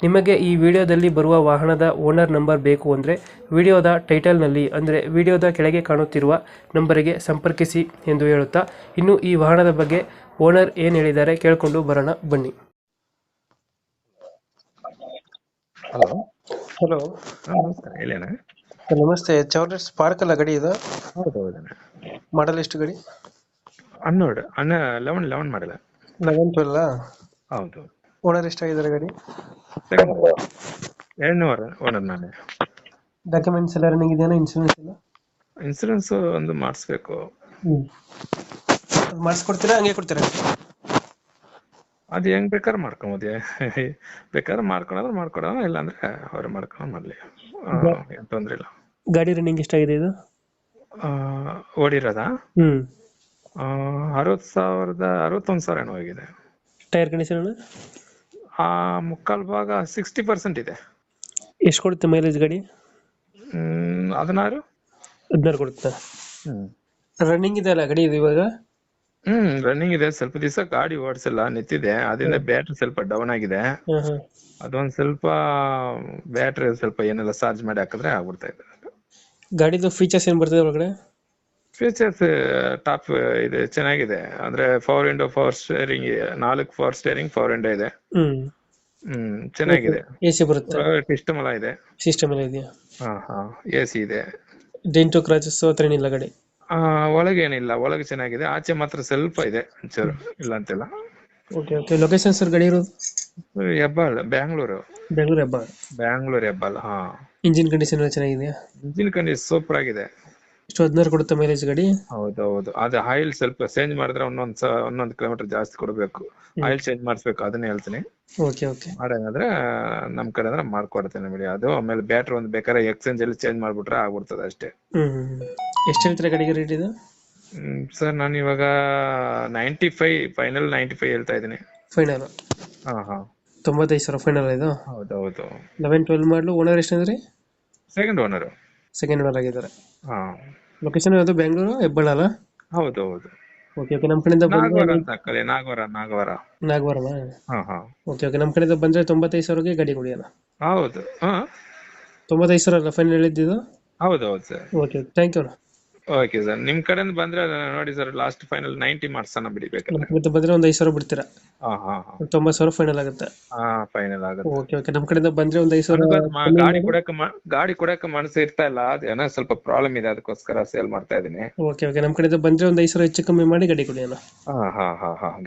ನಿಮಗೆ ಈ ವಿಡಿಯೋದಲ್ಲಿ ಬರುವ ವಾಹನದ ಓನರ್ ನಂಬರ್ ಬೇಕು ಅಂದರೆ ವಿಡಿಯೋದ ಟೈಟಲ್ನಲ್ಲಿ ಅಂದರೆ ವಿಡಿಯೋದ ಕೆಳಗೆ ಕಾಣುತ್ತಿರುವ ನಂಬರಿಗೆ ಸಂಪರ್ಕಿಸಿ ಎಂದು ಹೇಳುತ್ತಾ ಇನ್ನು ಈ ವಾಹನದ ಬಗ್ಗೆ ಓನರ್ ಏನು ಹೇಳಿದ್ದಾರೆ ಕೇಳಿಕೊಂಡು ಬರೋಣ ಬನ್ನಿ. ಹಲೋ. ಹಲೋ. ನಮಸ್ಕಾರ. ನಮಸ್ತೆ. ಚೌಲ್ಟ್ರಿ ಸ್ಪಾರ್ಕ್ ಅಲ್ಲ ಗಡಿ ಇದು? ಹೌದು ಹೌದಣ್ಣ ಮಾಡಲ್ ಎಷ್ಟು ಗಡಿ? ಹನ್ನೆರಡು ಅಣ್ಣ ಲೆವೆನ್ ಲೆವೆನ್ ಮಾಡಲ್ಲ ಲೆವೆನ್ ಟ್ವೆಲ್ ಹೌದು. ಓನರ್ ಎಷ್ಟಾಗಿದ್ದಾರೆ ಗಾಡಿ? ಎರಡನೇ ವಾರ ಓನರ್ ನಾನೇ. ಡಾಕ್ಯುಮೆಂಟ್ಸ್ ಎಲ್ಲ ರನ್ನಿಂಗ್ ಇದೆಯಾ ಇನ್ಶೂರೆನ್ಸ್ ಎಲ್ಲ? ಇನ್ಸೂರೆನ್ಸ್ ಒಂದು ಮಾಡಿಸ್ಬೇಕು. ಅದು ಮಾಡಿಸ್ಕೊಡ್ತೀರಾ ಹಂಗೆ ಕೊಡ್ತೀರಾ? ಅದು ಹೆಂಗ್ ಬೇಕಾದ್ರೆ ಮಾಡ್ಕೊಬೋದು. ಬೇಕಾದ್ರೆ ಮಾಡ್ಕೊಳೋದ್ರೆ ಮಾಡ್ಕೊಡೋಣ ಇಲ್ಲಾಂದ್ರೆ ಅವ್ರು ಮಾಡ್ಕೊಂಡು ಮಾಡ್ಲಿ. ಏನ್ ತೊಂದ್ರೆ ಇಲ್ಲ. ಗಾಡಿ ರನ್ನಿಂಗ್ ಎಷ್ಟಾಗಿದೆ ಇದು? ಆ, ಓಡಿರೋದಾ? ಹ್ಞೂ ಅರವತ್ತು ಸಾವಿರದ ಅರವತ್ತೊಂದು ಸಾವಿರ ಏನೋ ಹೋಗಿದೆ ಟೈರ್ ಕಂಡೀಷನ್ ಆ ಮುಕ್ಕಾಲ್ ಭಾಗ ಸಿಕ್ಸ್ಟಿ ಪರ್ಸೆಂಟ್ ಇದೆ. ಎಷ್ಟು ಕೊಡುತ್ತೆ ಮೈಲೇಜ್ ಗಾಡಿ? ಹ್ಮ್ ಹದಿನಾರು. ಹದಿನಾರು ಕೊಡುತ್ತೆ? ಹ್ಮ್. ರನ್ನಿಂಗ್ ಇದೆ ಅಲ್ಲ ಗಾಡಿ ಇದು ಇವಾಗ? ಹ್ಮ್ ರನ್ನಿಂಗ್ ಇದೆ. ಸ್ವಲ್ಪ ದಿವಸ ಗಾಡಿ ಓಡಿಸಿಲ್ಲ ನಿಂತಿದೆ. ಅದರಿಂದ ಬ್ಯಾಟ್ರಿ ಸ್ವಲ್ಪ ಡೌನ್ ಆಗಿದೆ. ಹಾಂ ಹಾಂ ಅದೊಂದ್ ಸ್ವಲ್ಪ ಬ್ಯಾಟ್ರಿ ಸ್ವಲ್ಪ ಏನೆಲ್ಲ ಚಾರ್ಜ್ ಮಾಡಿ ಹಾಕಿದ್ರೆ ಆಗ್ಬಿಡ್ತಾ ಇದೆ. ಗಾಡಿದು ಫೀಚರ್ಸ್ ಏನು ಬರ್ತದೆ ಒಳಗಡೆ? ಫೀಚರ್ಸ್ ಟಾಪ್ ಇದೆ ಚೆನ್ನಾಗಿದೆ. ಅಂದ್ರೆ ಫೋರ್ ಇಂಡೋ ಫೋರ್ ಸ್ಟೇರಿಂಗ್ ನಾಲ್ಕು ಫೋರ್ ಸ್ಟೇರಿಂಗ್ ಫೋರ್ ಇಂಡೋ ಇದೆ. ಹ್ಮ್. ಚೆನ್ನಾಗಿದೆ. ಎಸಿ ಬರುತ್ತೆ. ಸಿಸ್ಟಮ್ ಎಲ್ಲ ಇದೆ. ಸಿಸ್ಟಮ್ ಎಲ್ಲ ಇದೆಯಾ? ಹಾ ಹಾ ಎಸಿ ಇದೆ. ಡೆಂಟು ಕ್ರಾಚಸ್ ಹತ್ರ ಏನಿಲ್ಲ ಗಡಿ? ಆ ಒಳಗೆ ಏನಿಲ್ಲ. ಒಳಗೆ ಚೆನ್ನಾಗಿದೆ. ಆಚೆ ಮಾತ್ರ ಸ್ವಲ್ಪ ಇದೆ ಒಂಚೂರು. ಇಲ್ಲ ಅಂತಿಲ್ಲ ಓಕೆ ಓಕೆ ಲೊಕೇಶನ್ ಸರ್ ಗಾಡಿ ಇರೋದು? ಹೆಬ್ಬಾಳ್ ಬ್ಯಾಂಗ್ಳೂರು. ಬೆಂಗಳೂರು ಹೆಬ್ಬಾಳ್. ಬ್ಯಾಂಗ್ಳೂರ್ ಹೆಬ್ಬಾಳ್ ಹಾ. ಇಂಜಿನ್ ಕಂಡೀಷನ್ ಎಲ್ಲ ಚೆನ್ನಾಗಿದೆಯಾ? ಇಂಜಿನ್ ಕಂಡೀಷನ್ ಸೂಪರ್ ಆಗಿದೆ. ಎಷ್ಟು ಹದಿನಾರು ಕೊಡುತ್ತೆ ಮೈಲೇಜ್ ಗಾಡಿ? ಹೌದೌದು. ಅದೇ ಆಯಿಲ್ ಸ್ವಲ್ಪ ಚೇಂಜ್ ಮಾಡಿದ್ರೆ ಒಂದೊಂದ್ ಸ ಒಂದೊಂದು ಕಿಲೋಮೀಟರ್ ಜಾಸ್ತಿ ಕೊಡಬೇಕು. ಆಯಿಲ್ ಚೇಂಜ್ ಮಾಡಿಸ್ಬೇಕು ಅದನ್ನೇ ಹೇಳ್ತೀನಿ. ಓಕೆ ಓಕೆ ಮಾಡೇನಾದ್ರೆ ನಮ್ ಕಡೆ ಅಂದ್ರೆ ಮಾಡ್ಕೊಡ್ತೇನೆ ಬಿಡಿ. ಅದು ಆಮೇಲೆ ಬ್ಯಾಟ್ರಿ ಒಂದು ಬೇಕಾದ್ರೆ ಎಕ್ಸ್ಚೇಂಜ್ ಅಲ್ಲಿ ಚೇಂಜ್ ಮಾಡ್ಬಿಟ್ರೆ ಆಗ್ಬಿಡ್ತದೆ ಅಷ್ಟೇ. ಹ್ಞೂ ಎಷ್ಟು ಹೇಳ್ತೀರಾ ಗಾಡಿಗೆ ರೇಟ್ ಇದು? ಸರ್ ನಾನು ಇವಾಗ ninety five final ninety five ಹೇಳ್ತಾ ಇದ್ದೀನಿ. ಫೈನಲ್ ಹಾ ಹಾ. ತೊಂಬತ್ತೈದು ಸಾವಿರ ಫೈನಲ್ ಇದು? ಹೌದೌದು. ಲೆವೆನ್ ಟ್ವೆಲ್ ಮಾಡಲು ಓನರ್ ಎಷ್ಟು ಅಂದ್ರೆ? ಸೆಕೆಂಡ್ ಓನರ್ ಸೆಕೆಂಡ್ ಓನರ್ ಆಗಿದ್ದಾರೆ. ಹಾ. ಲೊಕೇಶನ್ ಯಾವುದು ಬೆಂಗಳೂರು ಹೆಬ್ಬಾಳ ಅಲ್ಲ? ಹೌದು ಹೌದು. ಓಕೆ ಓಕೆ ನಮ್ಮ ಕಡೆಯಿಂದ ಬಂದ್ರೆ ನಾಗವರ ಅಂತ ಹಾಕಲಿ ನಾಗವರ ನಾಗವರ. ಹಾ ಹಾ. ಓಕೆ ಓಕೆ ನಮ್ಮ ಕಡೆಯಿಂದ ಬಂದರೆ ತೊಂಬತ್ತೈದು ಸಾವಿರಕ್ಕೆ ಗಾಡಿ ಕೊಡಿ ಅಲ್ಲ ಹೌದು ಹಾ. ತೊಂಬತ್ತೈದು ಸಾವಿರ ಅಲ್ಲ ಫೈನಲ್ ಹೇಳಿದ್ದು ಹೌದು ಹೌದು ಸರ್. ಓಕೆ ಥ್ಯಾಂಕ್ ಯು ಅಣ್ಣ. ಓಕೆ ಸರ್ ನಿಮ್ ಕಡೆಯಿಂದ ಬಂದ್ರೆ ನೋಡಿ sir last final ninety marks ಬಿಡಿ ಬೇಕಾದ್ರೆ ಬಂದ್ರೆ ಒಂದ್ ಬಂದರೆ ಒಂದು ಐದು ಸಾವಿರ ಬಿಡ್ತೀರಾ? ಹಾ ಹಾ ಹಾ. ತೊಂಬತ್ತು ಸಾವಿರ ಫೈನಲ್ ಆಗುತ್ತೆ. ಹಾ ಫೈನಲ್ ಆಗುತ್ತೆ. ಓಕೆ ಓಕೆ ನಮ್ಮ ಕಡೆಯಿಂದ ಬಂದ್ರೆ ಒಂದು ಐದು ಸಾವಿರ ಮಾ- ಗಾಡಿ ಕೊಡಕ್ಕೆ ಮ- ಗಾಡಿ ಕೊಡಕ್ಕೆ ಮನಸ್ಸು ಇರ್ತಾ ಇಲ್ಲ. ಅದೇನೋ ಸ್ವಲ್ಪ ಪ್ರಾಬ್ಲಮ್ ಇದೆ. ಅದಕ್ಕೋಸ್ಕರ ಸೇಲ್ ಮಾಡ್ತಾ ಇದೀನಿ. ಓಕೆ ಓಕೆ ನಮ್ಮ ಕಡೆಯಿಂದ ಬಂದ್ರೆ ಒಂದು ಐದು ಸಾವಿರ ಹೆಚ್ಚು ಕಮ್ಮಿ ಮಾಡಿ ಗಾಡಿ ಕೊಡಿ ಅಣ್ಣ. ಹಾ ಹಾ ಹಾ ಹಾ.